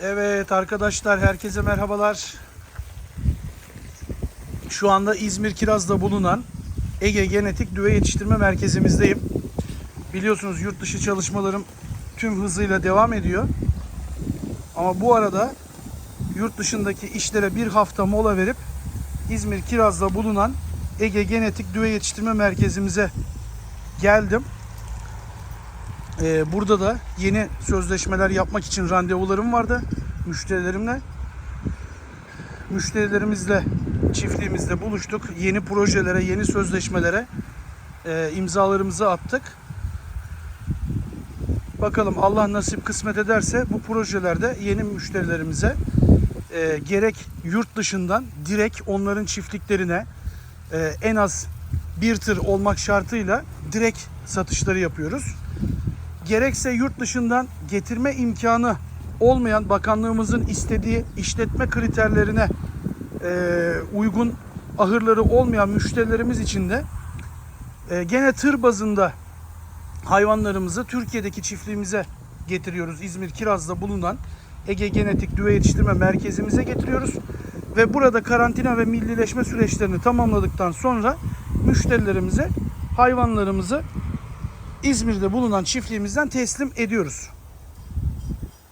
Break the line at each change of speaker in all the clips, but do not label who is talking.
Evet arkadaşlar herkese merhabalar. Şu anda İzmir Kiraz'da bulunan Ege Genetik Düve Yetiştirme Merkezimizdeyim. Biliyorsunuz yurt dışı çalışmalarım tüm hızıyla devam ediyor. Ama bu arada yurt dışındaki işlere bir hafta mola verip İzmir Kiraz'da bulunan Ege Genetik Düve Yetiştirme Merkezimize geldim. Ee, burada da yeni sözleşmeler yapmak için randevularım vardı müşterilerimle. Müşterilerimizle çiftliğimizde buluştuk. Yeni projelere, yeni sözleşmelere e, imzalarımızı attık. Bakalım Allah nasip kısmet ederse bu projelerde yeni müşterilerimize e, gerek yurt dışından direkt onların çiftliklerine e, en az bir tır olmak şartıyla direkt satışları yapıyoruz gerekse yurt dışından getirme imkanı olmayan bakanlığımızın istediği işletme kriterlerine e, uygun ahırları olmayan müşterilerimiz için de e, gene tır bazında hayvanlarımızı Türkiye'deki çiftliğimize getiriyoruz. İzmir Kiraz'da bulunan Ege Genetik Düve Yetiştirme Merkezimize getiriyoruz. Ve burada karantina ve millileşme süreçlerini tamamladıktan sonra müşterilerimize hayvanlarımızı İzmir'de bulunan çiftliğimizden teslim ediyoruz.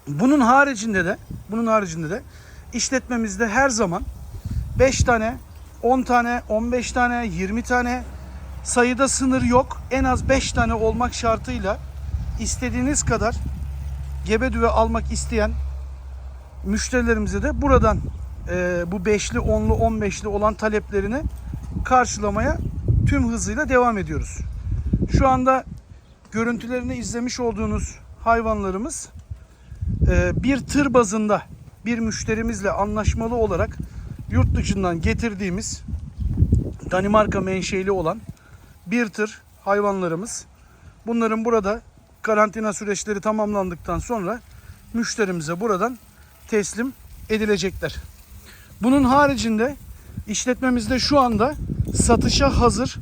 Bunun haricinde de bunun haricinde de işletmemizde her zaman 5 tane, 10 tane, 15 tane, 20 tane sayıda sınır yok. En az 5 tane olmak şartıyla istediğiniz kadar gebe düve almak isteyen müşterilerimize de buradan e, bu 5'li, 10'lu, 15'li olan taleplerini karşılamaya tüm hızıyla devam ediyoruz. Şu anda görüntülerini izlemiş olduğunuz hayvanlarımız e, bir tır bazında bir müşterimizle anlaşmalı olarak yurt dışından getirdiğimiz Danimarka menşeli olan bir tır hayvanlarımız. Bunların burada karantina süreçleri tamamlandıktan sonra müşterimize buradan teslim edilecekler. Bunun haricinde işletmemizde şu anda satışa hazır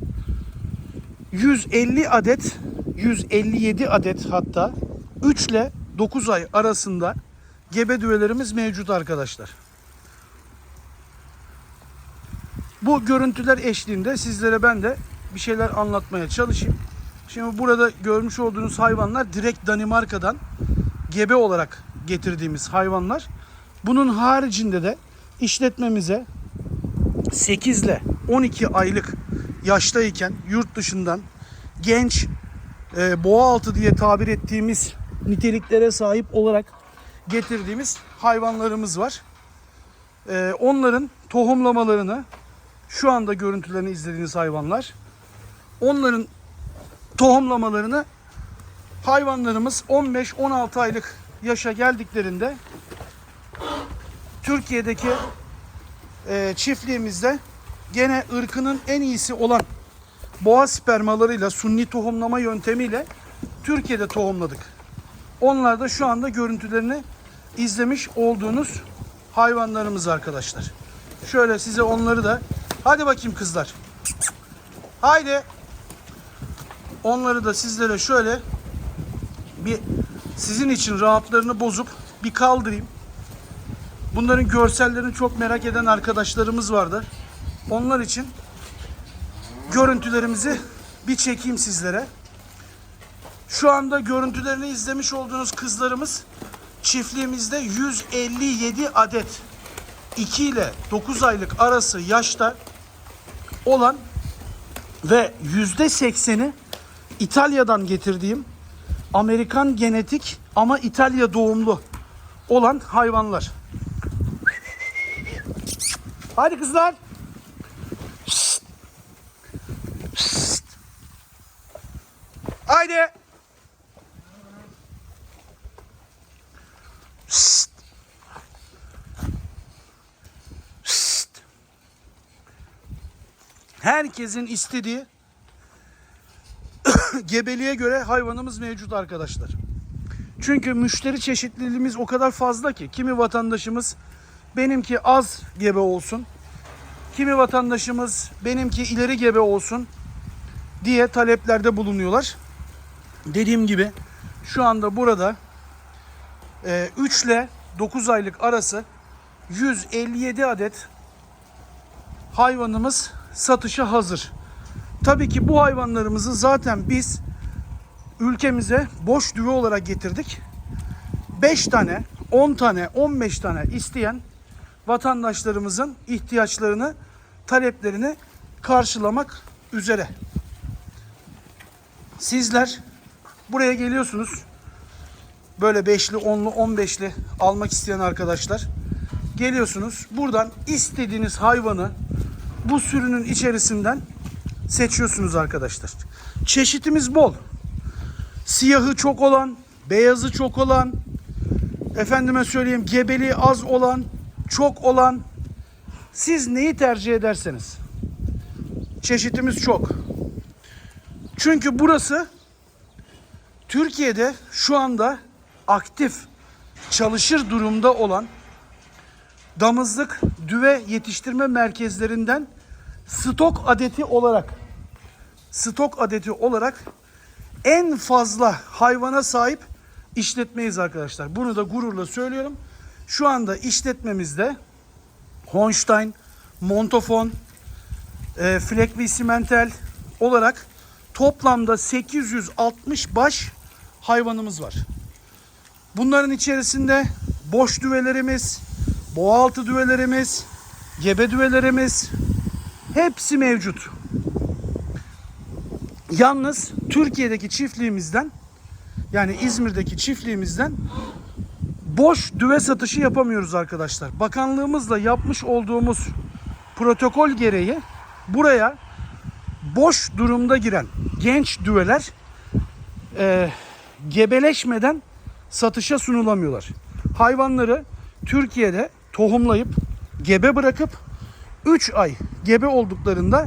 150 adet 157 adet hatta 3 ile 9 ay arasında gebe düvelerimiz mevcut arkadaşlar. Bu görüntüler eşliğinde sizlere ben de bir şeyler anlatmaya çalışayım. Şimdi burada görmüş olduğunuz hayvanlar direkt Danimarka'dan gebe olarak getirdiğimiz hayvanlar. Bunun haricinde de işletmemize 8 ile 12 aylık yaştayken yurt dışından genç e, boğa altı diye tabir ettiğimiz niteliklere sahip olarak getirdiğimiz hayvanlarımız var. E, onların tohumlamalarını şu anda görüntülerini izlediğiniz hayvanlar. Onların tohumlamalarını hayvanlarımız 15-16 aylık yaşa geldiklerinde Türkiye'deki e, çiftliğimizde gene ırkının en iyisi olan boğa spermalarıyla sunni tohumlama yöntemiyle Türkiye'de tohumladık. Onlar da şu anda görüntülerini izlemiş olduğunuz hayvanlarımız arkadaşlar. Şöyle size onları da hadi bakayım kızlar. Haydi. Onları da sizlere şöyle bir sizin için rahatlarını bozup bir kaldırayım. Bunların görsellerini çok merak eden arkadaşlarımız vardı. Onlar için görüntülerimizi bir çekeyim sizlere. Şu anda görüntülerini izlemiş olduğunuz kızlarımız çiftliğimizde 157 adet 2 ile 9 aylık arası yaşta olan ve %80'i İtalya'dan getirdiğim Amerikan genetik ama İtalya doğumlu olan hayvanlar. Hadi kızlar. Haydi. Şşt. Şşt. Herkesin istediği gebeliğe göre hayvanımız mevcut arkadaşlar. Çünkü müşteri çeşitliliğimiz o kadar fazla ki kimi vatandaşımız benimki az gebe olsun. Kimi vatandaşımız benimki ileri gebe olsun diye taleplerde bulunuyorlar. Dediğim gibi şu anda burada 3 ile 9 aylık arası 157 adet hayvanımız satışa hazır. Tabii ki bu hayvanlarımızı zaten biz ülkemize boş düve olarak getirdik. 5 tane, 10 tane, 15 tane isteyen vatandaşlarımızın ihtiyaçlarını, taleplerini karşılamak üzere. Sizler buraya geliyorsunuz. Böyle beşli, onlu, on beşli almak isteyen arkadaşlar. Geliyorsunuz. Buradan istediğiniz hayvanı bu sürünün içerisinden seçiyorsunuz arkadaşlar. Çeşitimiz bol. Siyahı çok olan, beyazı çok olan, efendime söyleyeyim gebeliği az olan, çok olan. Siz neyi tercih ederseniz. Çeşitimiz çok. Çünkü burası Türkiye'de şu anda aktif çalışır durumda olan damızlık düve yetiştirme merkezlerinden stok adeti olarak stok adeti olarak en fazla hayvana sahip işletmeyiz arkadaşlar. Bunu da gururla söylüyorum. Şu anda işletmemizde Holstein, Montafon, e, Simental olarak toplamda 860 baş hayvanımız var. Bunların içerisinde boş düvelerimiz, boğaltı düvelerimiz, gebe düvelerimiz hepsi mevcut. Yalnız Türkiye'deki çiftliğimizden yani İzmir'deki çiftliğimizden boş düve satışı yapamıyoruz arkadaşlar. Bakanlığımızla yapmış olduğumuz protokol gereği buraya boş durumda giren genç düveler e, gebeleşmeden satışa sunulamıyorlar. Hayvanları Türkiye'de tohumlayıp gebe bırakıp 3 ay gebe olduklarında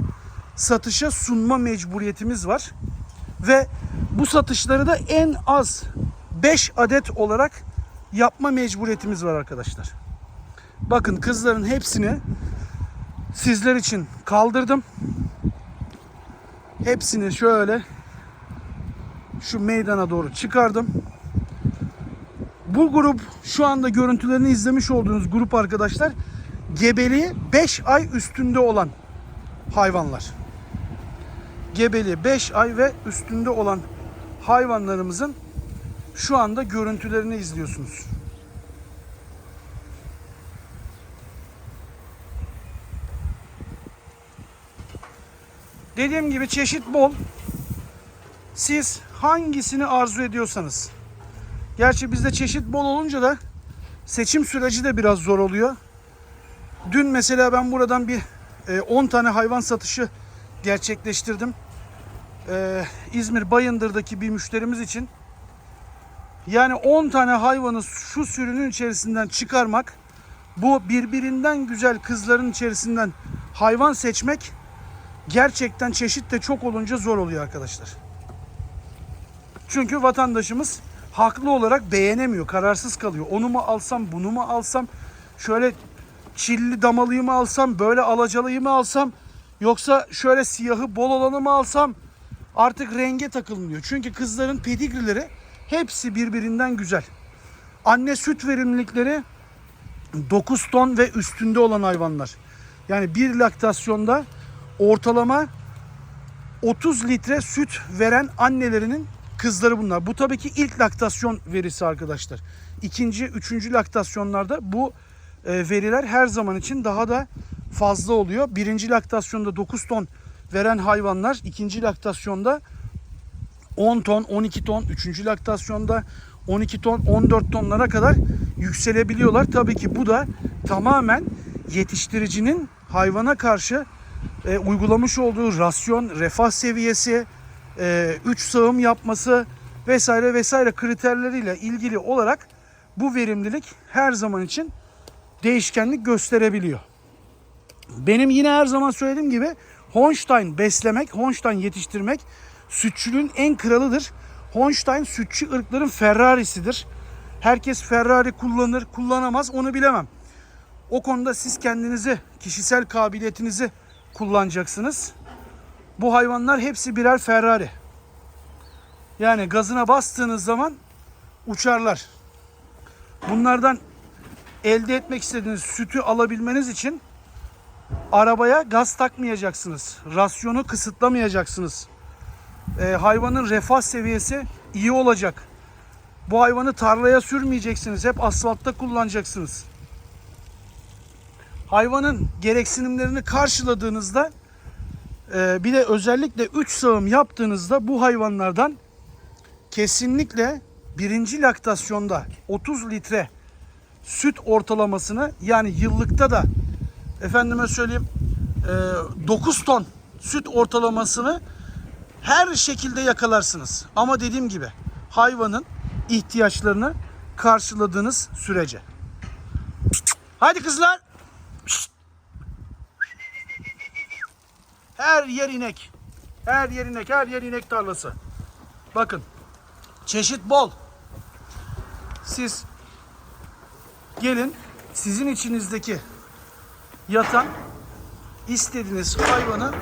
satışa sunma mecburiyetimiz var. Ve bu satışları da en az 5 adet olarak yapma mecburiyetimiz var arkadaşlar. Bakın kızların hepsini sizler için kaldırdım. Hepsini şöyle şu meydana doğru çıkardım. Bu grup şu anda görüntülerini izlemiş olduğunuz grup arkadaşlar gebeliği 5 ay üstünde olan hayvanlar. Gebeliği 5 ay ve üstünde olan hayvanlarımızın şu anda görüntülerini izliyorsunuz. Dediğim gibi çeşit bol. Siz hangisini arzu ediyorsanız. Gerçi bizde çeşit bol olunca da seçim süreci de biraz zor oluyor. Dün mesela ben buradan bir e, 10 tane hayvan satışı gerçekleştirdim. E, İzmir Bayındır'daki bir müşterimiz için. Yani 10 tane hayvanı şu sürünün içerisinden çıkarmak, bu birbirinden güzel kızların içerisinden hayvan seçmek gerçekten çeşit de çok olunca zor oluyor arkadaşlar. Çünkü vatandaşımız haklı olarak beğenemiyor, kararsız kalıyor. Onu mu alsam, bunu mu alsam, şöyle çilli damalıyı mı alsam, böyle alacalıyı mı alsam, yoksa şöyle siyahı bol olanı mı alsam artık renge takılmıyor. Çünkü kızların pedigrileri hepsi birbirinden güzel. Anne süt verimlilikleri 9 ton ve üstünde olan hayvanlar. Yani bir laktasyonda ortalama 30 litre süt veren annelerinin kızları bunlar. Bu tabii ki ilk laktasyon verisi arkadaşlar. İkinci, üçüncü laktasyonlarda bu e, veriler her zaman için daha da fazla oluyor. Birinci laktasyonda 9 ton veren hayvanlar ikinci laktasyonda 10 ton, 12 ton, üçüncü laktasyonda 12 ton, 14 tonlara kadar yükselebiliyorlar. Tabii ki bu da tamamen yetiştiricinin hayvana karşı e, uygulamış olduğu rasyon, refah seviyesi, 3 sağım yapması vesaire vesaire kriterleriyle ilgili olarak bu verimlilik her zaman için değişkenlik gösterebiliyor. Benim yine her zaman söylediğim gibi Holstein beslemek, Holstein yetiştirmek sütçülüğün en kralıdır. Holstein sütçü ırkların Ferrari'sidir. Herkes Ferrari kullanır, kullanamaz onu bilemem. O konuda siz kendinizi, kişisel kabiliyetinizi kullanacaksınız. Bu hayvanlar hepsi birer Ferrari. Yani gazına bastığınız zaman uçarlar. Bunlardan elde etmek istediğiniz sütü alabilmeniz için arabaya gaz takmayacaksınız. Rasyonu kısıtlamayacaksınız. Ee, hayvanın refah seviyesi iyi olacak. Bu hayvanı tarlaya sürmeyeceksiniz. Hep asfaltta kullanacaksınız. Hayvanın gereksinimlerini karşıladığınızda e, bir de özellikle 3 sağım yaptığınızda bu hayvanlardan kesinlikle birinci laktasyonda 30 litre süt ortalamasını yani yıllıkta da efendime söyleyeyim e, 9 ton süt ortalamasını her şekilde yakalarsınız. Ama dediğim gibi hayvanın ihtiyaçlarını karşıladığınız sürece. Hadi kızlar. Her yer inek. Her yer inek, her yer inek tarlası. Bakın. Çeşit bol. Siz gelin sizin içinizdeki yatan istediğiniz hayvanı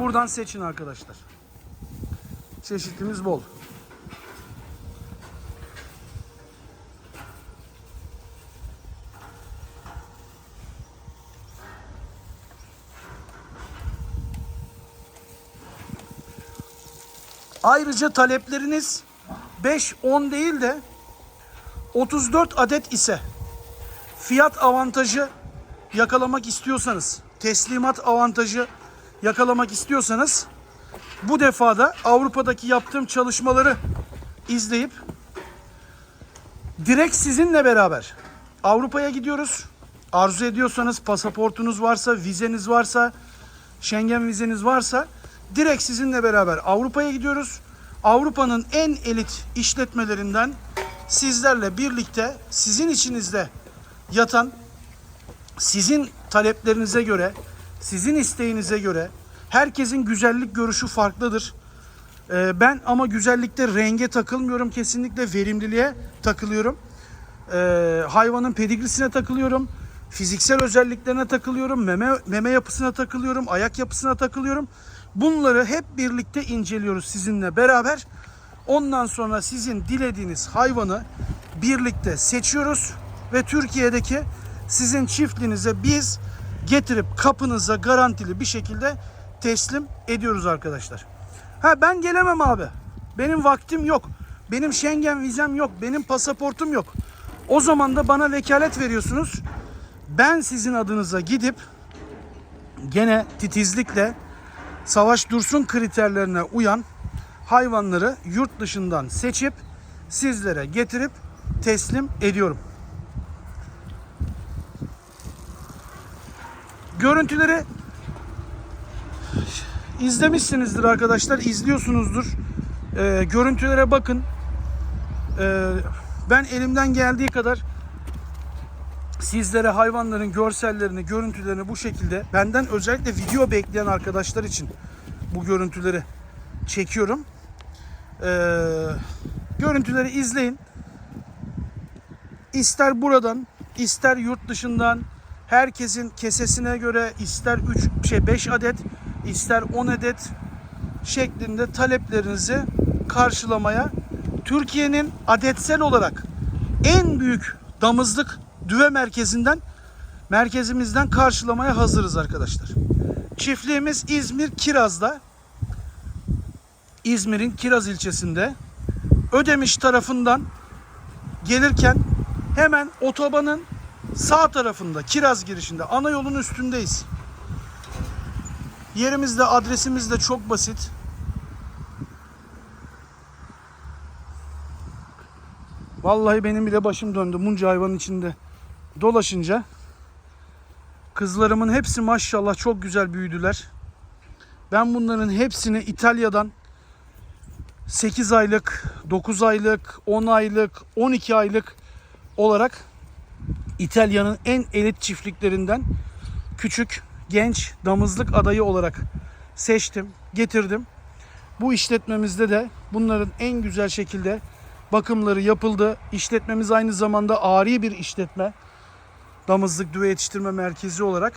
buradan seçin arkadaşlar. Çeşitimiz bol. Ayrıca talepleriniz 5-10 değil de 34 adet ise fiyat avantajı yakalamak istiyorsanız, teslimat avantajı yakalamak istiyorsanız bu defada Avrupa'daki yaptığım çalışmaları izleyip direkt sizinle beraber Avrupa'ya gidiyoruz. Arzu ediyorsanız pasaportunuz varsa, vizeniz varsa, Schengen vizeniz varsa direkt sizinle beraber Avrupa'ya gidiyoruz. Avrupa'nın en elit işletmelerinden sizlerle birlikte sizin içinizde yatan sizin taleplerinize göre, sizin isteğinize göre herkesin güzellik görüşü farklıdır. Ee, ben ama güzellikte renge takılmıyorum kesinlikle verimliliğe takılıyorum. Ee, hayvanın pedigrisine takılıyorum. Fiziksel özelliklerine takılıyorum. Meme, meme yapısına takılıyorum. Ayak yapısına takılıyorum. Bunları hep birlikte inceliyoruz sizinle beraber. Ondan sonra sizin dilediğiniz hayvanı birlikte seçiyoruz ve Türkiye'deki sizin çiftliğinize biz getirip kapınıza garantili bir şekilde teslim ediyoruz arkadaşlar. Ha ben gelemem abi. Benim vaktim yok. Benim Schengen vizem yok. Benim pasaportum yok. O zaman da bana vekalet veriyorsunuz. Ben sizin adınıza gidip gene titizlikle Savaş Dursun kriterlerine uyan hayvanları yurt dışından seçip sizlere getirip teslim ediyorum. Görüntüleri izlemişsinizdir arkadaşlar, izliyorsunuzdur. Ee, görüntülere bakın. Ee, ben elimden geldiği kadar sizlere hayvanların görsellerini, görüntülerini bu şekilde benden özellikle video bekleyen arkadaşlar için bu görüntüleri çekiyorum. Ee, görüntüleri izleyin. İster buradan, ister yurt dışından herkesin kesesine göre ister 3 şey 5 adet, ister 10 adet şeklinde taleplerinizi karşılamaya Türkiye'nin adetsel olarak en büyük damızlık düve merkezinden merkezimizden karşılamaya hazırız arkadaşlar. Çiftliğimiz İzmir Kiraz'da. İzmir'in Kiraz ilçesinde. Ödemiş tarafından gelirken hemen otobanın sağ tarafında Kiraz girişinde ana yolun üstündeyiz. Yerimiz de adresimiz de çok basit. Vallahi benim bile başım döndü bunca hayvanın içinde dolaşınca. Kızlarımın hepsi maşallah çok güzel büyüdüler. Ben bunların hepsini İtalya'dan 8 aylık, 9 aylık, 10 aylık, 12 aylık olarak İtalya'nın en elit çiftliklerinden küçük, genç, damızlık adayı olarak seçtim, getirdim. Bu işletmemizde de bunların en güzel şekilde bakımları yapıldı. İşletmemiz aynı zamanda ari bir işletme. Damızlık düve yetiştirme merkezi olarak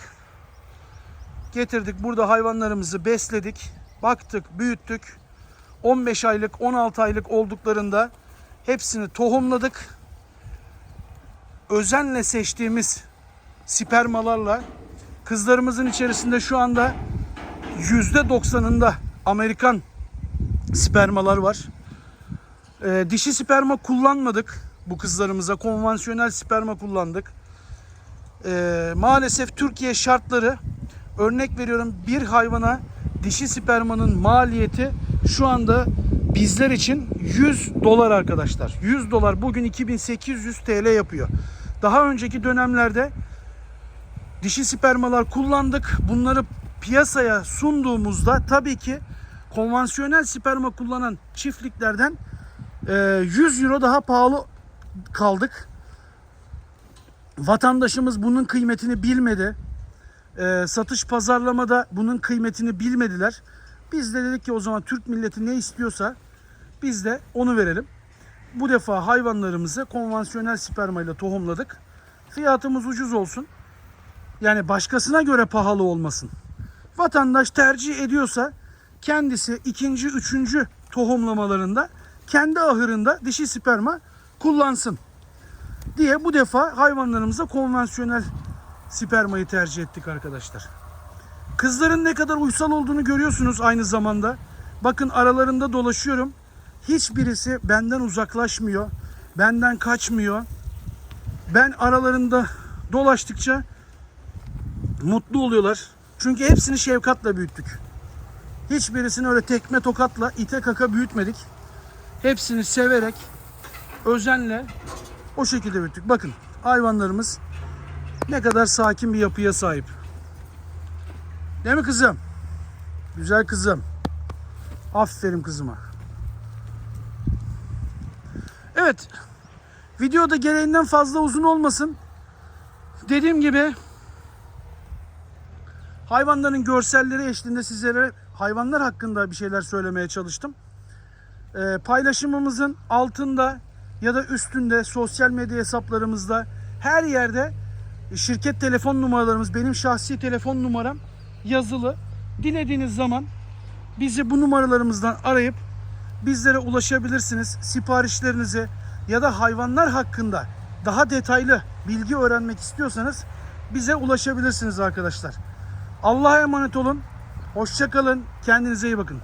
getirdik. Burada hayvanlarımızı besledik. Baktık, büyüttük. 15 aylık, 16 aylık olduklarında hepsini tohumladık. özenle seçtiğimiz spermalarla kızlarımızın içerisinde şu anda %90'ında Amerikan spermalar var. Ee, dişi sperma kullanmadık bu kızlarımıza. Konvansiyonel sperma kullandık. Ee, maalesef Türkiye şartları örnek veriyorum bir hayvana dişi spermanın maliyeti şu anda bizler için 100 dolar arkadaşlar. 100 dolar bugün 2800 TL yapıyor. Daha önceki dönemlerde dişi spermalar kullandık. Bunları piyasaya sunduğumuzda tabii ki konvansiyonel sperma kullanan çiftliklerden e, 100 euro daha pahalı kaldık. Vatandaşımız bunun kıymetini bilmedi. E, satış pazarlamada bunun kıymetini bilmediler. Biz de dedik ki o zaman Türk milleti ne istiyorsa biz de onu verelim. Bu defa hayvanlarımızı konvansiyonel sperma ile tohumladık. Fiyatımız ucuz olsun. Yani başkasına göre pahalı olmasın. Vatandaş tercih ediyorsa kendisi ikinci, üçüncü tohumlamalarında kendi ahırında dişi sperma kullansın diye bu defa hayvanlarımıza konvansiyonel spermayı tercih ettik arkadaşlar. Kızların ne kadar uysal olduğunu görüyorsunuz aynı zamanda. Bakın aralarında dolaşıyorum. Hiçbirisi benden uzaklaşmıyor. Benden kaçmıyor. Ben aralarında dolaştıkça mutlu oluyorlar. Çünkü hepsini şefkatle büyüttük. Hiçbirisini öyle tekme tokatla ite kaka büyütmedik. Hepsini severek, özenle o şekilde büyüttük. Bakın hayvanlarımız ne kadar sakin bir yapıya sahip. Değil mi kızım? Güzel kızım. Aferin kızıma. Evet. Videoda gereğinden fazla uzun olmasın. Dediğim gibi hayvanların görselleri eşliğinde sizlere hayvanlar hakkında bir şeyler söylemeye çalıştım. Ee, paylaşımımızın altında ya da üstünde sosyal medya hesaplarımızda her yerde şirket telefon numaralarımız benim şahsi telefon numaram yazılı. Dilediğiniz zaman bizi bu numaralarımızdan arayıp bizlere ulaşabilirsiniz. Siparişlerinizi ya da hayvanlar hakkında daha detaylı bilgi öğrenmek istiyorsanız bize ulaşabilirsiniz arkadaşlar. Allah'a emanet olun. Hoşça kalın. Kendinize iyi bakın.